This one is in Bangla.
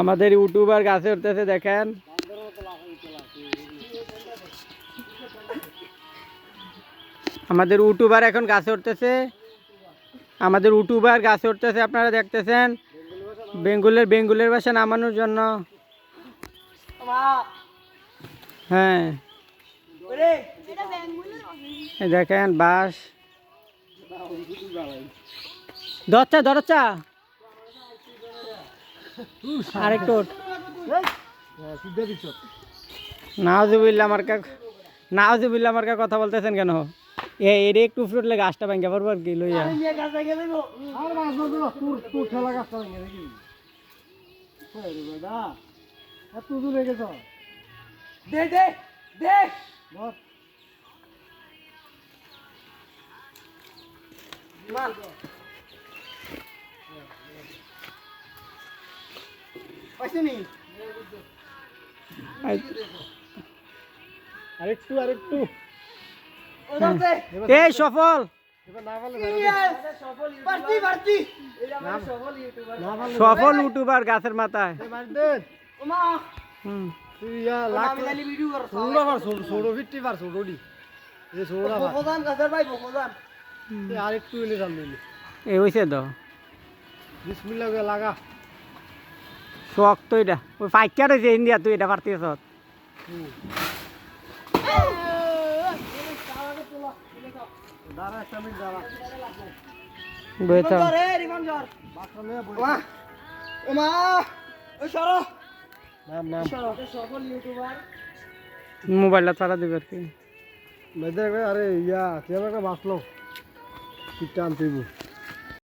আমাদের ইউটিউবার গাছে উঠতেছে, দেখেন। আমাদের ইউটিউবার এখন গাছে উঠতেছে। আমাদের ইউটিউবার গাছে উঠতেছে, আপনারা দেখতেছেন। বেঙ্গুলের বেঙ্গুলের বাসা নামানোর জন্য। হ্যাঁ। দেখেন বাস দরচা দরচা আরেকটু ওঠ। নাওজুবিল্লা আমার কা নাওজুবিল্লা আমার কথা বলতেছেন কেন এ এর একটু উপরে উঠলে গাছটা ভাঙ্গা আর কি, লইয়া মাছ মারবো আরেকটু আরেকটু। এই সফল। ইউটিউবার গাছের মাথায়। ইয়া জানি আরেকটু এনে যান এই হয়েছে তো। বিসমিল্লাহ করে লাগা। শখ তো এটা ওই ফাইকার হয়েছে ইন্ডিয়া তুই এটা পারতিস দাঁড়া একটা মিনিট দাঁড়া বইতে জর রে রিমন জর বাসা নিয়ে বই ওমা ওমা ওই সরো নাম নাম সরো সফল ইউটিউবার মোবাইলটা ছাড়া দিবে আর কি মেয়েদের আরে ইয়া কেমন একটা বাঁচলো ঠিকটা আনতে